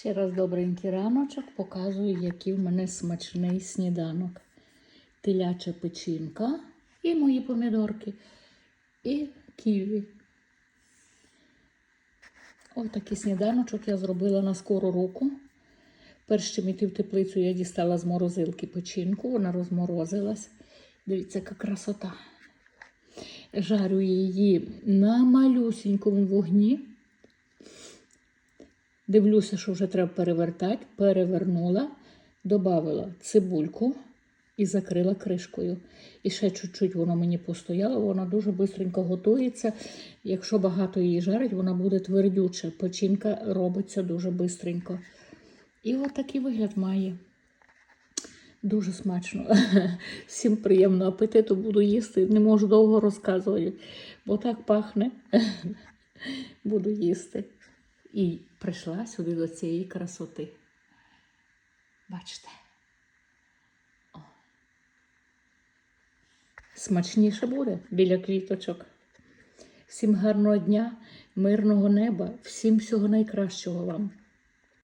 Ще раз добренький раночок, показую, який в мене смачний сніданок. Теляча печінка і мої помідорки, і ківі. Ось такий сніданочок я зробила на скору руку. Перш чим іти в теплицю, я дістала з морозилки печінку, вона розморозилась. Дивіться, яка красота. Жарю її на малюсінькому вогні. Дивлюся, що вже треба перевертати. Перевернула, додала цибульку і закрила кришкою. І ще чуть-чуть воно мені постояло, вона дуже швидко готується. Якщо багато її жарить, вона буде твердюча. Печінка робиться дуже швидко. І от такий вигляд має. Дуже смачно. Всім приємного апетиту буду їсти. Не можу довго розказувати, бо так пахне. Буду їсти. І прийшла сюди до цієї красоти. Бачите? О. Смачніше буде біля квіточок. Всім гарного дня, мирного неба, всім всього найкращого вам.